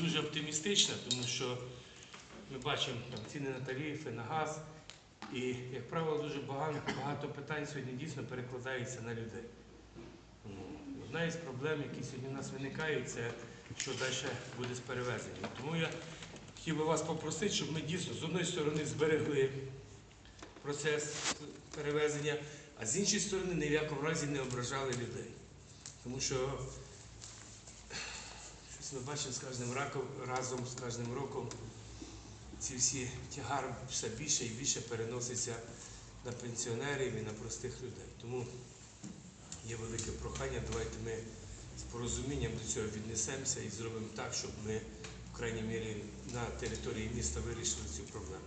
дуже оптимістична, тому що ми бачимо ціни на тарифи, на газ. І, як правило, дуже багато, питань сьогодні дійсно перекладається на людей. Одна із проблем, які сьогодні у нас виникають, це що далі буде з перевезенням. Тому я хотів би вас попросити, щоб ми дійсно з одної сторони зберегли процес перевезення, а з іншої сторони ні в якому разі не ображали людей. Тому що ми бачимо з кожним раком, разом, з кожним роком ці всі тягар все більше і більше переноситься на пенсіонерів і на простих людей. Тому є велике прохання, давайте ми з порозумінням до цього віднесемося і зробимо так, щоб ми, в крайній мірі, на території міста вирішили цю проблему.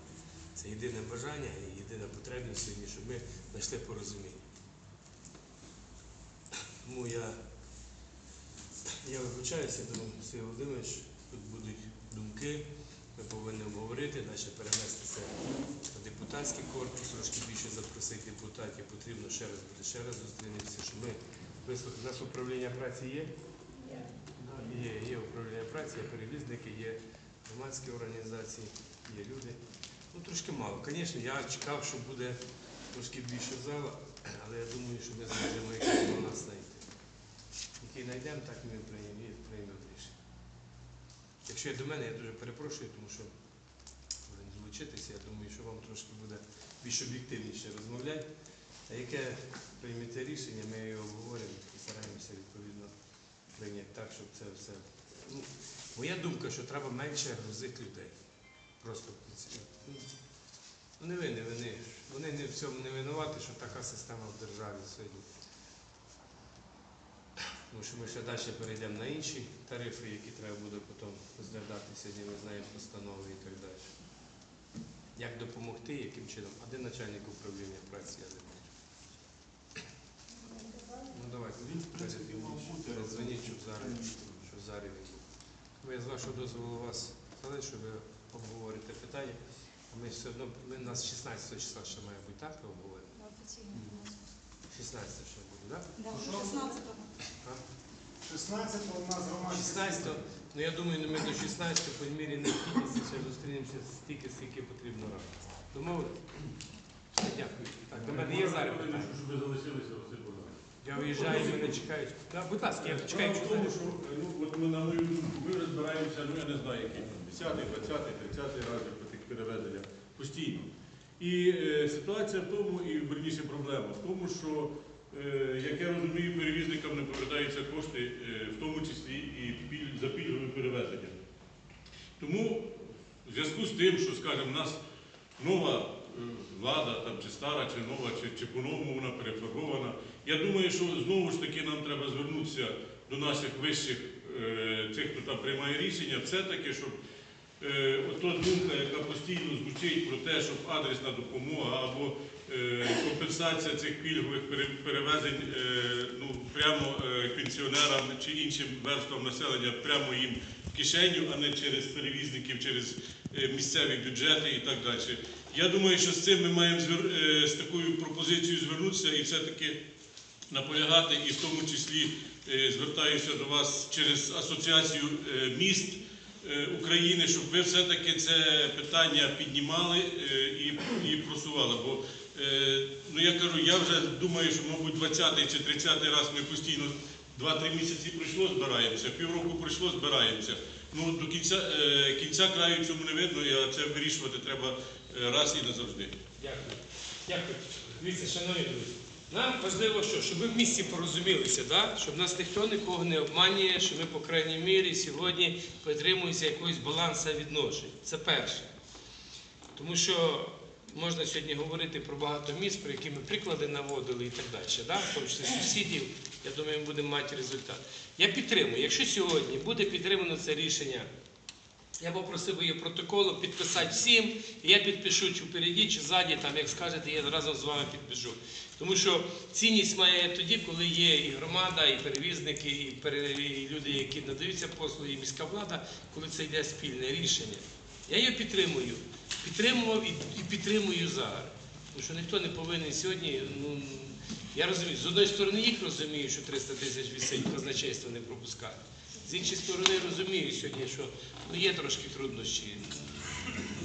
Це єдине бажання і єдина потребність сьогодні, щоб ми знайшли порозуміння. Тому я, я вибачаюся, думаю, Сергій Володимирович, тут будуть думки, ми повинні обговорити, далі перенести це на депутатський корпус, трошки більше запросити депутатів, потрібно ще раз буде ще раз зустрінемося, щоб ми вислухали. У нас управління праці є? Є, є управління праці, є перевізники, є громадські організації, є люди. Ну, трошки мало. Звісно, я чекав, що буде трошки більше зала, але я думаю, що ми зможемо якийсь баланс знайти. Який знайдемо, так ми приймемо рішення. Якщо є до мене, я дуже перепрошую, тому що будемо долучитися, я думаю, що вам трошки буде більш об'єктивніше розмовляти. А яке приймете рішення, ми його обговоримо і стараємося відповідно прийняти так, щоб це все. Ну, моя думка, що треба менше грузити людей. Просто ну, не ви, вони. Вони не в цьому не винуваті, що така система в державі сьогодні. Тому що ми ще далі перейдемо на інші тарифи, які треба буде потім розглядати. Сьогодні ми знаємо постанови і так далі. Як допомогти, яким чином? А де начальник управління праці, я не бачу. Ну давайте. Дзвоніть, щоб зараз, щоб зараз він був. Тому я з вашого дозволу вас залишу, щоб ви обговорите питання. Ми все одно, ми у нас 16 числа ще має бути, так? Обговоримо? Офіційно у нас. 16 ще буде, так? Да, 16-го. 16 у нас громадські 16, ну я думаю, ми до 16 по мірі необхідності ще зустрінемося стільки, скільки потрібно раз. Домовились? Все, дякую. Так, до мене є зараз питання. Щоб ви залишилися, Василь Богданович. Я виїжджаю, мене чекають. Да, будь ласка, я чекаю. Справа в тому, що ну, от ми, на мою думку, ми розбираємося, ну я не знаю, який там, 10, 20, 30 раз по тих перевезеннях постійно. І е, ситуація в тому, і верніше проблема в тому, що, е, як я розумію, перевізникам не повертаються кошти, е, в тому числі і за пільгові перевезення. Тому в зв'язку з тим, що, скажімо, у нас нова влада, там, чи стара, чи нова, чи, чи по-новому вона перефарбована, я думаю, що знову ж таки нам треба звернутися до наших вищих е, цих, хто там приймає рішення, все-таки, щоб е, от та думка, яка постійно звучить про те, щоб адресна допомога або е, компенсація цих пільгових перевезень е, ну, прямо пенсіонерам чи іншим верствам населення, прямо їм в кишеню, а не через перевізників, через місцеві бюджети і так далі. Я думаю, що з цим ми маємо з такою пропозицією звернутися і все-таки наполягати, і в тому числі звертаюся до вас через асоціацію міст України, щоб ви все-таки це питання піднімали е, і, і просували. Бо е, ну я кажу, я вже думаю, що, мабуть, 20 чи 30 раз ми постійно 2-3 місяці пройшло, збираємося, півроку пройшло, збираємося. Ну до кінця е, кінця краю цьому не видно, і це вирішувати треба е, раз і назавжди. Дякую. Дякую. Дивіться, шановні друзі. Нам важливо, що, щоб ми в місті порозумілися, да? щоб нас ніхто нікого не обманює, що ми, по крайній мірі, сьогодні притримуємося якогось балансу відношень. Це перше. Тому що можна сьогодні говорити про багато міст, про які ми приклади наводили і так далі, да? в тому числі сусідів. Я думаю, ми будемо мати результат. Я підтримую. Якщо сьогодні буде підтримано це рішення я попросив її протоколу підписати всім, і я підпишу чи впереді, чи ззаді, там, як скажете, я разом з вами підпишу. Тому що цінність має тоді, коли є і громада, і перевізники, і, люди, які надаються послуги, і міська влада, коли це йде спільне рішення. Я її підтримую. Підтримував і, підтримую зараз. Тому що ніхто не повинен сьогодні. Ну, я розумію, з одної сторони їх розумію, що 300 тисяч висить, казначейство не пропускати. З іншої сторони розумію сьогодні, що ну, є трошки труднощі,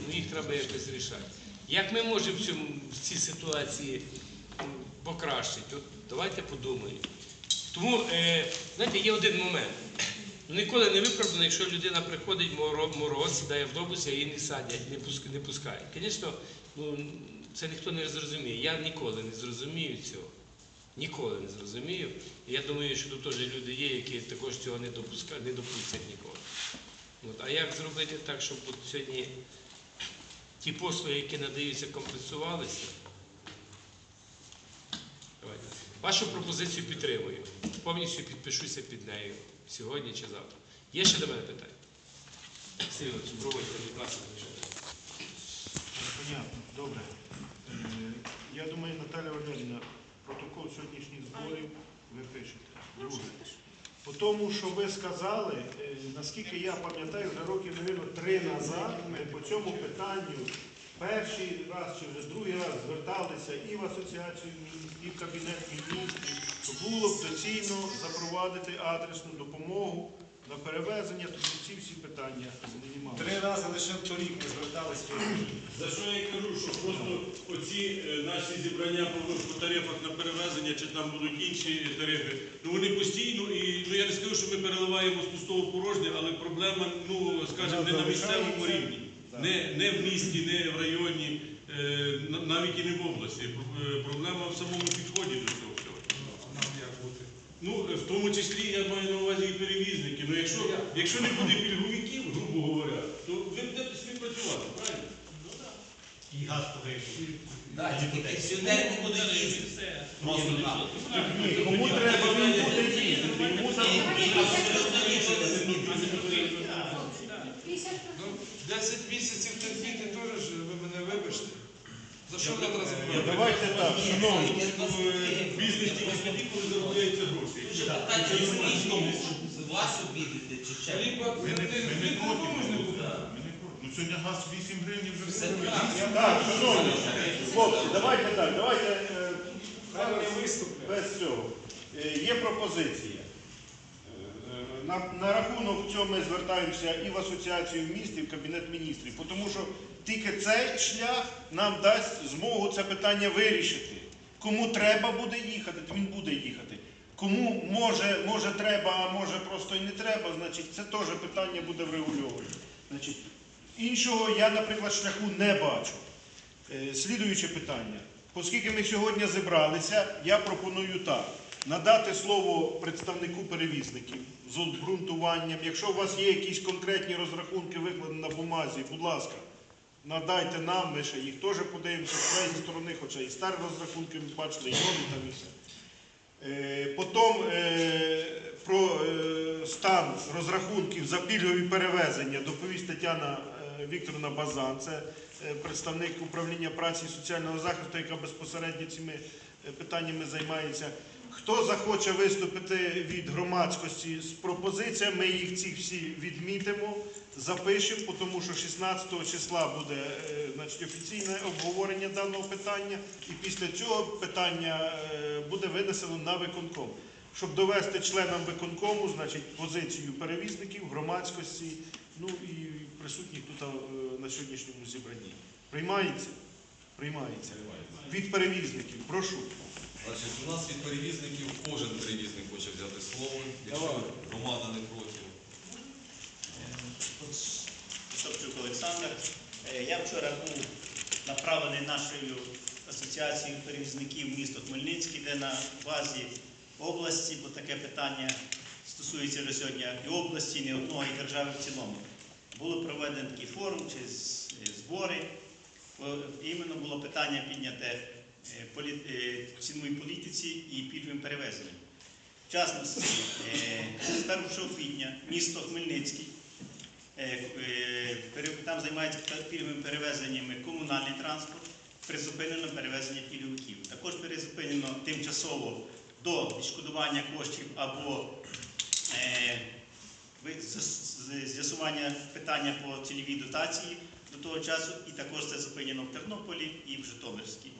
ну, їх треба якось рішати. Як ми можемо в, цьому, в цій ситуації покращити? От давайте подумаємо. Тому, е, знаєте, є один момент. Ну, Ніколи не виправдано, якщо людина приходить моро- мороз, сідає в автобус, а її не садять, не пуск- не пускають. Звісно, ну, це ніхто не зрозуміє. Я ніколи не зрозумію цього. Ніколи не зрозумію. Я думаю, що тут теж люди є, які також цього не, допуска, не допустять ніколи. От. А як зробити так, щоб от сьогодні ті послуги, які надаються, компенсувалися? Давайте. Вашу пропозицію підтримую. Повністю підпишуся під нею сьогодні чи завтра. Є ще до мене питання? Сергій проводьте, будь ласка. Понятно, добре. Е, Я думаю, Наталя Валерівна, протокол сьогоднішніх зборів ви пишете. Друге. По тому, що ви сказали, е, наскільки я пам'ятаю, вже років, мабуть, три назад ми по цьому питанню перший раз чи вже другий раз зверталися і в асоціацію і в кабінет міністрів, що було б доцільно запровадити адресну допомогу на перевезення, тому ці всі питання знімали. Три рази лише торік ми зверталися. За що я кажу, що просто оці е, наші зібрання по, по тарифах на перевезення, чи там будуть інші тарифи, ну вони постійно і ну я не скажу, що ми переливаємо з пустого в порожнє, але проблема, ну скажімо, не на місцевому рівні, не, не в місті, не в районі, е, на- навіть і не в області. Е, Проблема в самому підході до цього всього. Нам як бути? Ну, в тому числі я маю на увазі і перевізники. Ну, якщо, якщо не буде пільговиків, грубо говоря, то ви будете співпрацювати, правильно? І газ погребли. Так, тільки пенсіонери не будуть їздити. Просто так. Ні, кому треба, він буде їздити. Йому там Ну, 10 місяців терпіти теж ви мене вибачте. За що вона зараз Давайте так, шановні. Бізнес тільки тоді, коли заробляються гроші. Якщо Питання не в тому, що вас обідати чи ще. Ми не проти. Ну сьогодні газ 8 гривень вже Все так. Шановні, хлопці, давайте так, давайте е, без цього. Е, Є пропозиція. Е, На, на рахунок цього ми звертаємося і в асоціацію міст, і в Кабінет міністрів, тому що тільки цей шлях нам дасть змогу це питання вирішити. Кому треба буде їхати, то він буде їхати. Кому може, може треба, а може просто і не треба, значить це теж питання буде врегульовано. Значить, іншого я, наприклад, шляху не бачу. Е, Слідуюче питання. Оскільки ми сьогодні зібралися, я пропоную так. Надати слово представнику перевізників з обґрунтуванням. Якщо у вас є якісь конкретні розрахунки, викладені на бумазі, будь ласка, надайте нам, ми ще їх теж подивимося з своєї сторони, хоча і старі розрахунки ми бачили, і нові там і все. Е, Потім е, про е, стан розрахунків за пільгові перевезення доповість Тетяна Вікторовна Базан, це представник управління праці і соціального захисту, яка безпосередньо цими питаннями займається. Хто захоче виступити від громадськості з пропозиціями, ми їх ці всі відмітимо, запишемо, тому що 16 числа буде е, значить, офіційне обговорення даного питання, і після цього питання е, буде винесено на виконком. Щоб довести членам виконкому, значить, позицію перевізників, громадськості, ну і присутніх тут е, на сьогоднішньому зібранні. Приймається? Приймається. Від перевізників. Прошу. Значить, у нас від перевізників кожен перевізник хоче взяти слово, якщо громада не проти. Собчук Олександр. Е, Я вчора був направлений нашою асоціацією перевізників міста Хмельницький, де на базі області, бо таке питання стосується вже сьогодні і області, і не одного, і держави в цілому. Було проведено такий форум чи е, збори. Іменно було питання підняте ціновій політиці і пільговим перевезенням. В частності, е, з 1 квітня місто Хмельницький Е, е, Там займається пільговими перевезеннями комунальний транспорт, призупинено перевезення пільговиків. Також призупинено тимчасово до відшкодування коштів або е, з'ясування питання по цільовій дотації до того часу, і також це зупинено в Тернополі і в Житомирській. Е,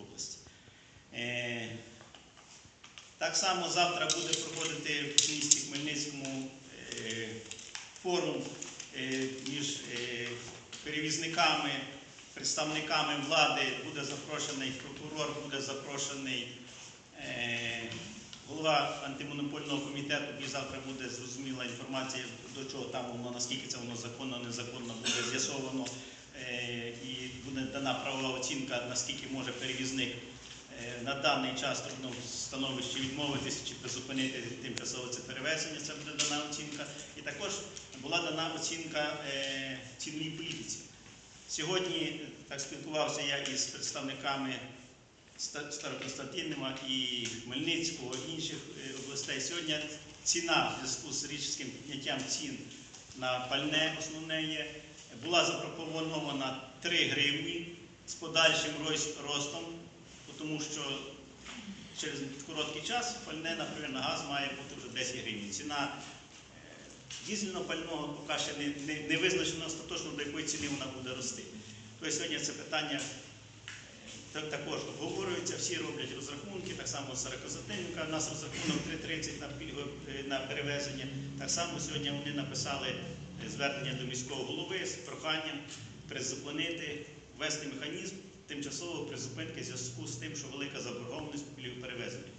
Так само завтра буде проходити в місті Хмельницькому е, форум е, між е, перевізниками, представниками влади. Буде запрошений прокурор, буде запрошений е, голова антимонопольного комітету, і завтра буде зрозуміла інформація, до чого там воно, наскільки це воно законно, незаконно буде з'ясовано. Е, І буде дана правова оцінка, наскільки може перевізник е, на даний час в трудному становищі відмовитися чи призупинити тимчасово це перевезення, це буде дана оцінка. І також була дана оцінка е, цінній політиці. Сьогодні е, так спілкувався я із представниками Ста- Староконстантинова і Хмельницького, інших е, областей. Сьогодні ціна в зв'язку з річським підняттям цін на пальне основне є, була запропонована 3 гривні з подальшим ростом, тому що через короткий час пальне, наприклад, на газ має бути вже 10 гривень. Ціна е, дізельного пального поки ще не, не, не визначено остаточно, до якої ціни вона буде рости. Тобто сьогодні це питання також обговорюється, всі роблять розрахунки, так само Саракозатинка, у нас розрахунок 3,30 на, е, на перевезення. Так само сьогодні вони написали е, звернення до міського голови з проханням призупинити, ввести механізм тимчасової призупинки в зв'язку з тим, що велика заборгованість перевезення.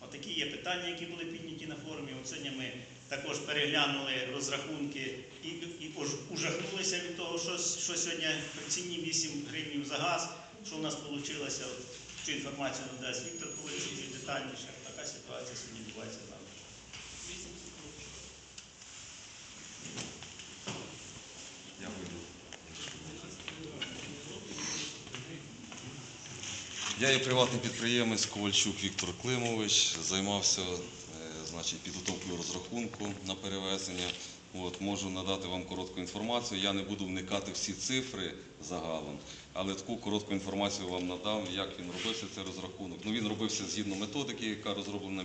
Отакі є питання, які були підняті на форумі. Сьогодні ми також переглянули розрахунки і, і ужахнулися від того, що, що сьогодні при ціні 8 гривень за газ, що у нас вийшло. Цю інформацію надасть Віктор Ковальчук детальніше. Така ситуація сьогодні відбувається Я є приватний підприємець Ковальчук Віктор Климович, займався е, значить, підготовкою розрахунку на перевезення. От, можу надати вам коротку інформацію. Я не буду вникати всі цифри загалом, але таку коротку інформацію вам надам, як він робився цей розрахунок. Ну, він робився згідно методики, яка розроблена